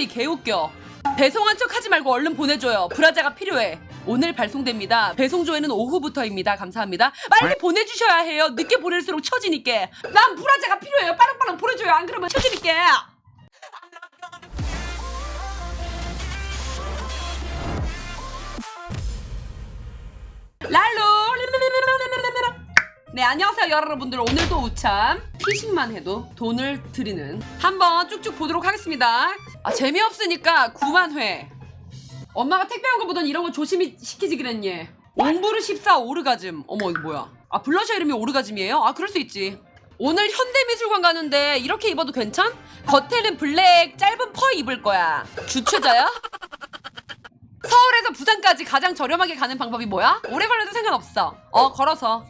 상품문이 개웃겨. 배송한 척 하지 말고 얼른 보내줘요. 브라자가 필요해. 오늘 발송됩니다. 배송 조회는 오후부터입니다. 감사합니다. 빨리 보내주셔야 해요. 늦게 보낼수록 처지니까. 난 브라자가 필요해요. 빠랑빠랑 보내줘요. 안 그러면 처지니까. 랄로 네 안녕하세요 여러분들 오늘도 우참 피싱만 해도 돈을 드리는 한번 쭉쭉 보도록 하겠습니다 아 재미없으니까 9만 회 엄마가 택배 온 거보단 이런 거 조심히 시키지 그랬니 옴브르 14 오르가즘 어머 이거 뭐야 아 블러셔 이름이 오르가즘이에요? 아 그럴 수 있지 오늘 현대미술관 가는데 이렇게 입어도 괜찮? 겉에는 블랙 짧은 퍼 입을 거야 주최자야? 서울에서 부산까지 가장 저렴하게 가는 방법이 뭐야? 오래 걸려도 상관없어. 어, 걸어서.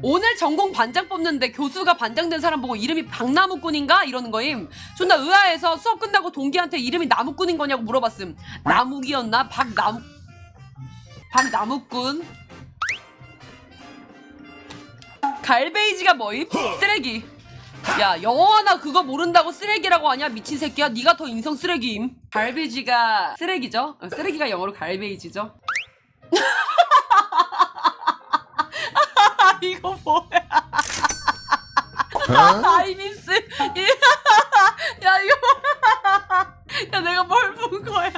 오늘 전공 반장 뽑는데 교수가 반장 된 사람 보고 이름이 박나무꾼인가? 이러는 거임. 존나 의아해서 수업 끝나고 동기한테 이름이 나무꾼인 거냐고 물어봤음. 나무기였나? 박나무... 박나무꾼? 갈베이지가 뭐임? 쓰레기. 야 영어 하나 그거 모른다고 쓰레기라고 하냐 미친 새끼야 네가 더 인성 쓰레기임 갈베이지가 쓰레기죠 어, 쓰레기가 영어로 갈베이지죠 이거 뭐야 아이미스 야 이거 야 내가 뭘 본 거야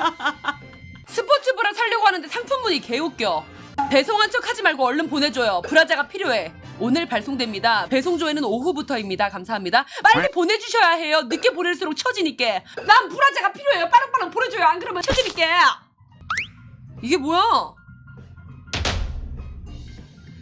스포츠 브라 살려고 하는데 상품문이 개웃겨 배송한 척 하지 말고 얼른 보내줘요. 브라자가 필요해. 오늘 발송됩니다. 배송 조회는 오후부터입니다. 감사합니다. 빨리 보내주셔야 해요. 늦게 보낼수록 처지니까. 난 브라자가 필요해요. 빠랑빠랑 보내줘요. 안 그러면 처지니까. 이게 뭐야?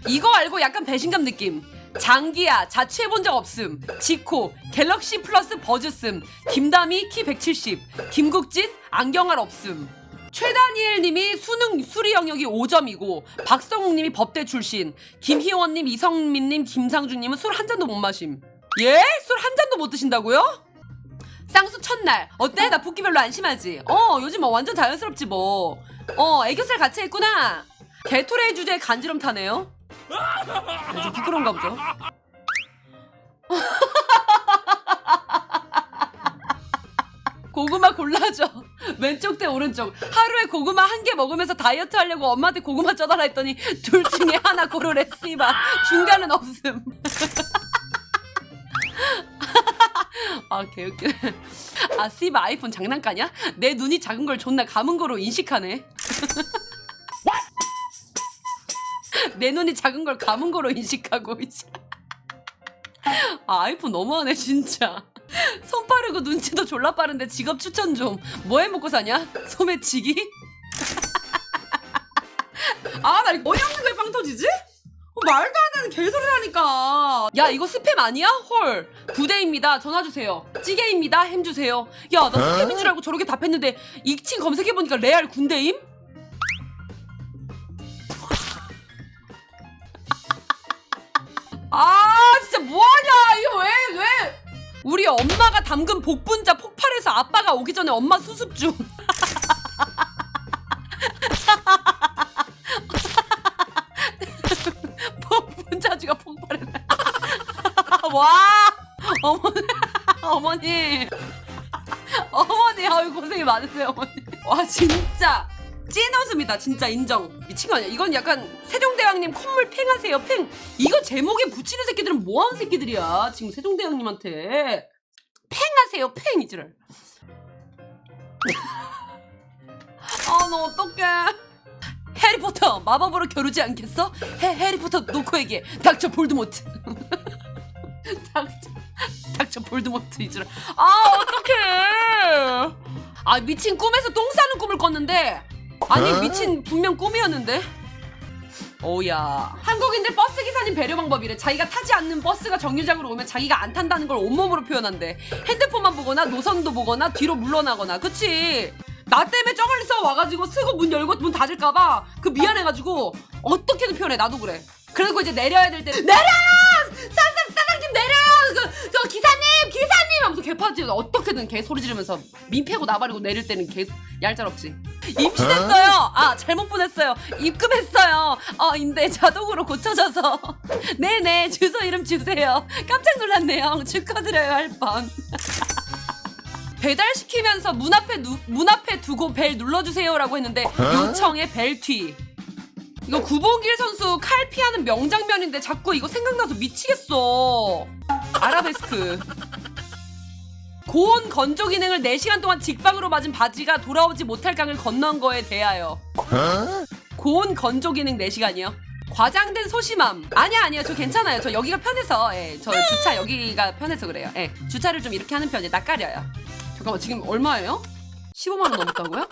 이거 알고 약간 배신감 느낌. 장기야 자취해본 적 없음 지코 갤럭시 플러스 버즈씀 김다미 키 170 김국진 안경알 없음 최다니엘 님이 수능 수리 영역이 5점이고 박성욱 님이 법대 출신 김희원 님 이성민 님 김상준 님은 술 한 잔도 못 마심 예? 술 한 잔도 못 드신다고요? 쌍수 첫날 어때? 나 붓기 별로 안 심하지? 어 요즘 뭐 완전 자연스럽지 뭐어 애교살 같이 했구나 개토레이 주제에 간지럼 타네요 어, 좀 부끄러운가 보죠 고구마 골라줘. 왼쪽 대 오른쪽. 하루에 고구마 한 개 먹으면서 다이어트 하려고 엄마한테 고구마 쪄달라 했더니 둘 중에 하나 고르래 씨바. 중간은 없음. 아 개웃기네. 아 씨바 아이폰 장난까냐? 내 눈이 작은 걸 존나 감은 거로 인식하네. 내 눈이 작은 걸 감은 거로 인식하고 이제. 아 아이폰 너무하네 진짜. 손 빠르고 눈치도 졸라 빠른데 직업 추천 좀. 뭐 해 먹고 사냐? 소매치기? 아, 나 이거 어이없는 거에 빵 터지지? 어, 말도 안 되는 개소리라니까. 야, 이거 스팸 아니야? 헐. 부대입니다. 전화 주세요. 찌개입니다. 햄 주세요. 야, 나 스팸인 줄 알고 저렇게 답했는데 익칭 검색해보니까 레알 군대임? 아, 진짜 뭐하냐? 이거 왜, 왜? 우리 엄마가 담근 복분자 폭발해서 아빠가 오기 전에 엄마 수습 중. 복분자주가 폭발했네. 와, 어머니, 어머니, 어머니, 아유 고생이 많으세요, 어머니. 와 진짜 찐 웃음이다, 진짜 인정. 미친 거 아니야? 이건 약간 세종대왕님 콧물 팽하세요, 팽. 이거 제목에 붙이는 새끼들은 뭐하는 새끼들이야? 지금 세종대왕님한테 팽하세요, 팽 이지를. 아, 너 어떡해. 해리포터 마법으로 겨루지 않겠어? 해, 해리포터 얘기해. 닥쳐 볼드모트. 닥쳐, 닥쳐 볼드모트 이지를. 아, 어떡해. 아, 미친 꿈에서 똥 싸는 꿈을 꿨는데 아니 미친 분명 꿈이었는데? 오야. 한국인들 버스 기사님 배려 방법이래. 자기가 타지 않는 버스가 정류장으로 오면 자기가 안 탄다는 걸 온몸으로 표현한대. 핸드폰만 보거나 노선도 보거나 뒤로 물러나거나. 그치? 나 때문에 저 멀리서 와가지고 쓰고 문 열고 문 닫을까봐 그 미안해가지고 어떻게든 표현해. 나도 그래. 그리고 이제 내려야 될 때는 내려요! 사장 사장님 내려요! 그, 저 기사님 기사님! 하면서 개파지 어떻게든 개 소리 지르면서 민폐고 나발이고 내릴 때는 개 얄짤없지 임신했어요. 아 잘못 보냈어요. 입금했어요. 어 인데 자동으로 고쳐져서. 네네 주소 이름 주세요. 깜짝 놀랐네요. 축하드려요 할 뻔. 배달시키면서 문 앞에 누- 문 앞에 두고 벨 눌러주세요라고 했는데 요청에 벨튀. 이거 구보길 선수 칼 피하는 명장면인데 자꾸 이거 생각나서 미치겠어. 아라베스크 고온 건조 기능을 4시간 동안 직방으로 맞은 바지가 돌아오지 못할 강을 건넌 거에 대하여. 고온 건조 기능 4시간이요? 과장된 소심함. 아니야 아니야. 저 괜찮아요. 저 여기가 편해서. 예, 저 주차 여기가 편해서 그래요. 예, 주차를 좀 이렇게 하는 편이 낯가려요. 잠깐만 지금 얼마예요? 15만 원 넘었다고요?